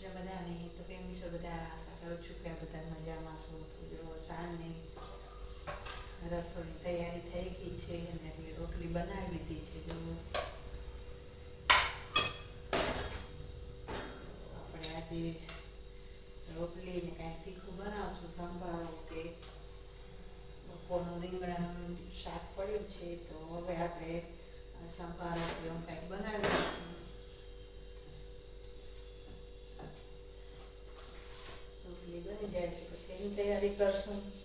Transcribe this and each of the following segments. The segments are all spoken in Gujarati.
કૃષ્ણ બધાને તો કેમ છો, બધા આશા છું કે બધા મજામાં છો. તો જો સાંજની રસોઈની તૈયારી થઈ ગઈ છે અને એટલે રોટલી બનાવી લીધી છે. જો આપણે આજે રોટલી ને કાંઈક તીખું બનાવશું. સંભાળો કે બપોરનું રીંગણાનું શાક પડ્યું છે, તો હવે આપણે સંભાળો કે કાંઈક બનાવી લઈશું રોટલી બની જાય તો પછી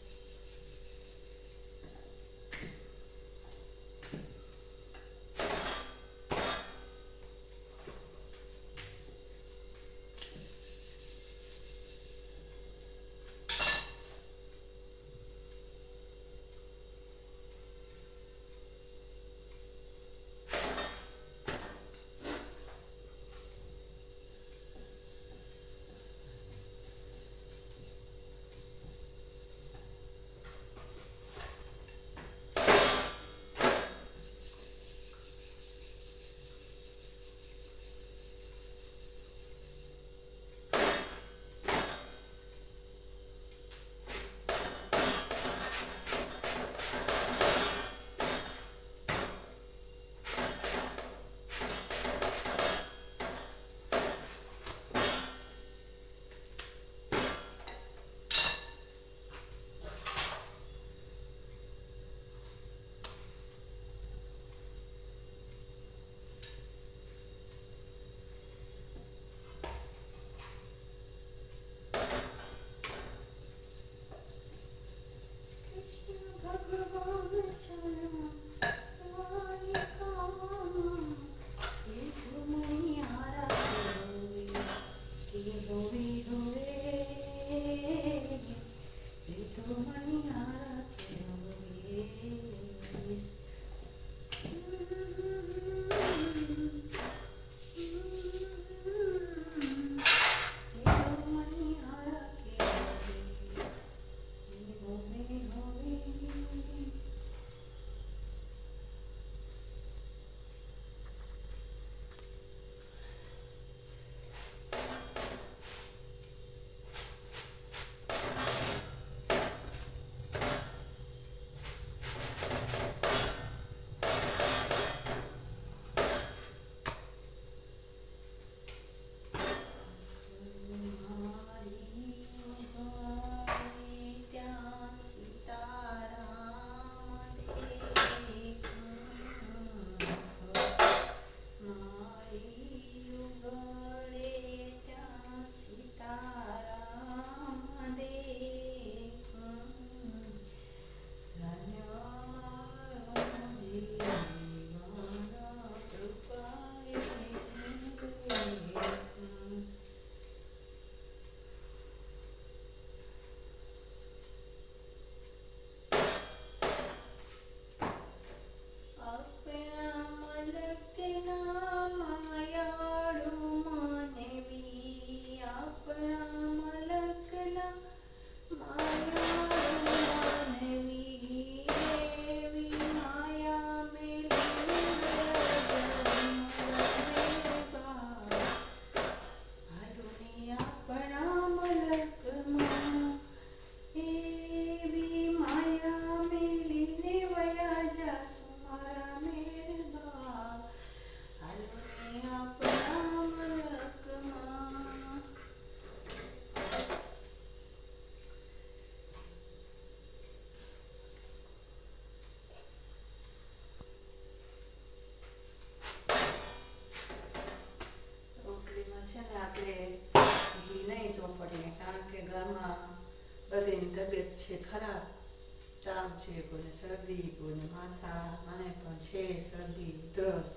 છે શરદી કોઈને માથા મને પણ છે શરદી ઉધરસ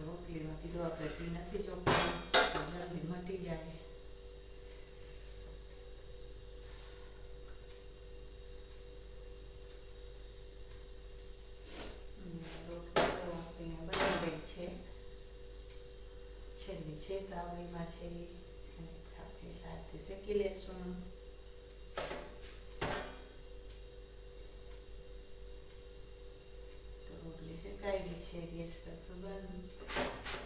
રોટલીમાં કીધું આપણે પી નથી ચોપડવું જલ્દી મટી જાય છેલ્લી છે તાવડીમાં છે સાથે શેકી લેશું તો રોટલી શેકાઈ ગઈ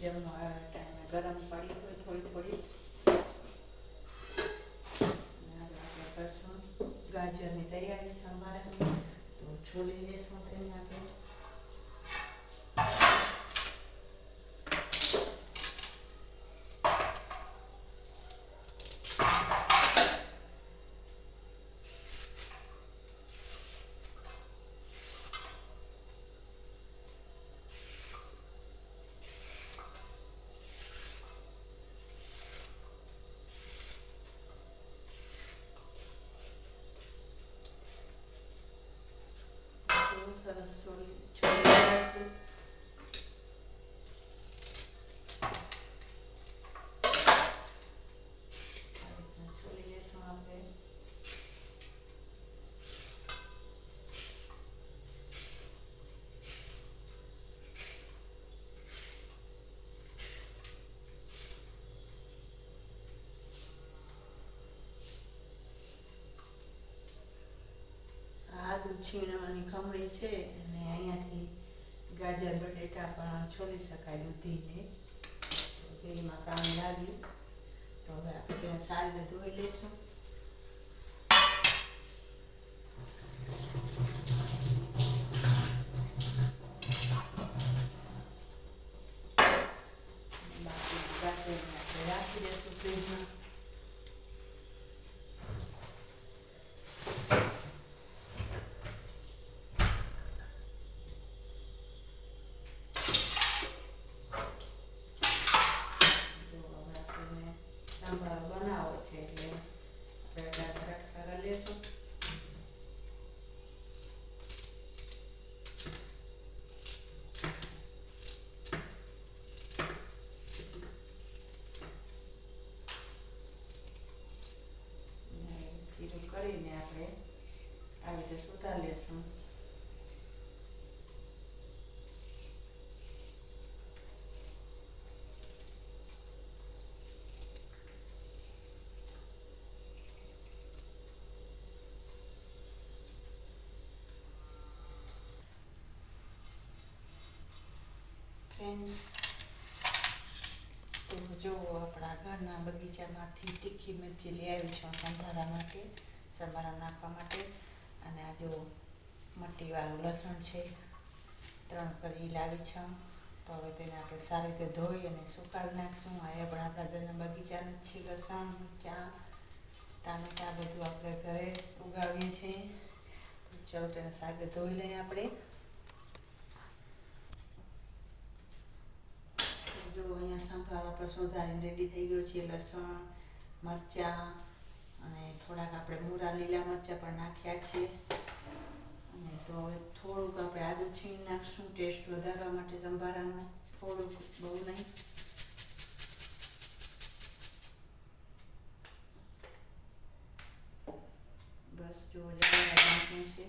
જેમનો આ ટાઈમે ગરમ પડી હોય થોડી થોડી. ગાજરની તૈયારી સંભાળે તો છોલી લેશું તેને આપણે સરસ છોલી રહ્યા છે છીણવાની ખમણી છે અને અહીંયાથી ગાજર, બટેટા પણ છોલી શકાય દૂધીને. બેમાં કામ લાગી તો હવે આપણે સારી રીતે ધોઈ લઈશું અને બાકી ગાજરને આપણે રાખી દઈશું ફ્રીજમાં જો હવે આપણને સંભારો બનાવવો છે એટલે આપણે ગાજર કટકા કરી લેશું ને જીરું કરીને આપણે આવી રીતે સુધાર લેશું ફ્રેન્ડ્સ તો જો આપણા ઘરના બગીચામાંથી તીખી મિરચી લઈ આવી છું સંભારા માટે, સંભારા નાખવા માટે. અને આ જો મટ્ટીવાળું લસણ છે, ત્રણ કરી લાવી છું. તો હવે તેને આપણે સારી રીતે ધોઈ અને સુકાવી નાખશું. એ પણ આપણા ઘરના બગીચાનું છે લસણ ચા ટામેટાં બધું આપણે ઘરે ઉગાવીએ છીએ. ચાલો તેને સારી રીતે ધોઈ લઈએ આપણે. જો અહીંયા સંભાર આપણે સુધારીને રેડી થઈ ગયો છે, લસણ, મરચાં અને થોડાક આપણે મૂરા લીલા મરચાં પણ નાખ્યા છે. અને તો હવે થોડુંક આપણે આદુ છીણી નાખશું, ટેસ્ટ વધારવા માટે સંભારાનું થોડુંક બહુ નહીં બસ જો જરા નાખ્યું છે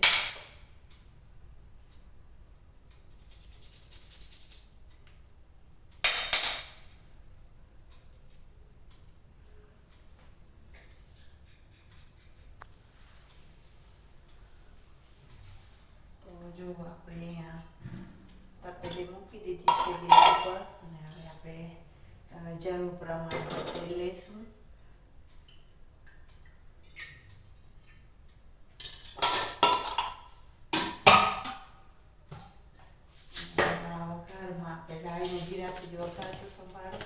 તો જો આપણે અહીંયા તપેલી મૂકી દીધી છે ગેસ ઉપર અને હવે આપણે અ, જરૂર પ્રમાણે તેલ લઈશું અને આ વઘારમાં આપણે ડાળીને જીરાથી જ વઘારશું સંભાળો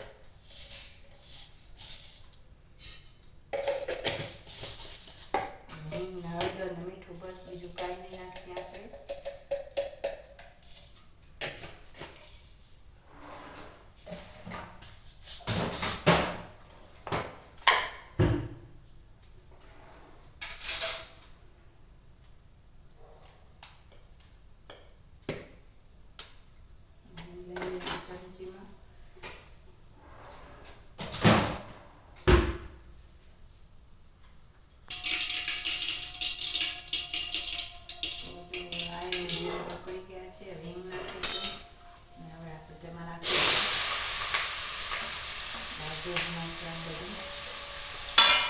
ગાજર નાખ્યા બધું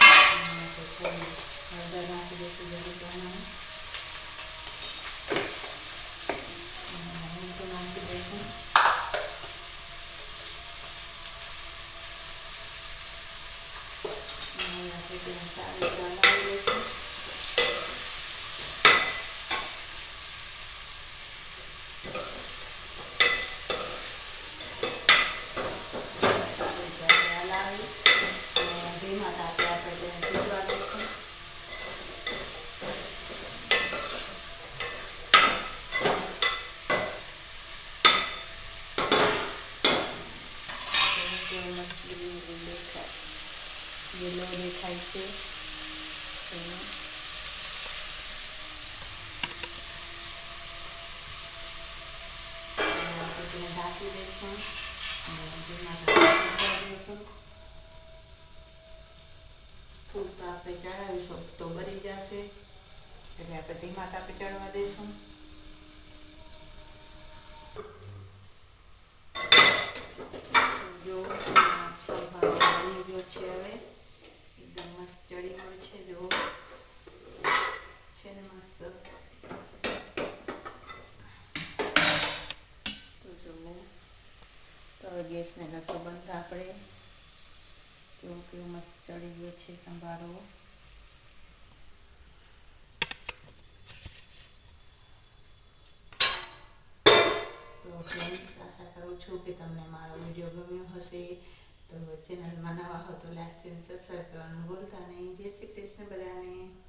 અને આપણે થોડી હળદર નાખી દઈશું તો મછલી દેખાય યલો દેખાય છે આપણે ચડાવીશું. તો બની જશે. એટલે આપણે ધીમા તાપે ચડવા દઈશું. મસ્ત છે જો છે ને મસ્ત. તો જુઓ. તો ગેસને નસો બંધ આપણે. કેવું કેવું મસ્ત ચડી ગયો છે સંભારો. તો ફ્રેન્ડ્સ આશા કરું છું કે તમને મારો વીડિયો ગમ્યો હશે. તો ચેનલમાં નવા હો તો લાઈક અને સબસ્ક્રાઈબ કરવાનું ભૂલતા નહીં. જય શ્રી કૃષ્ણ બધાને.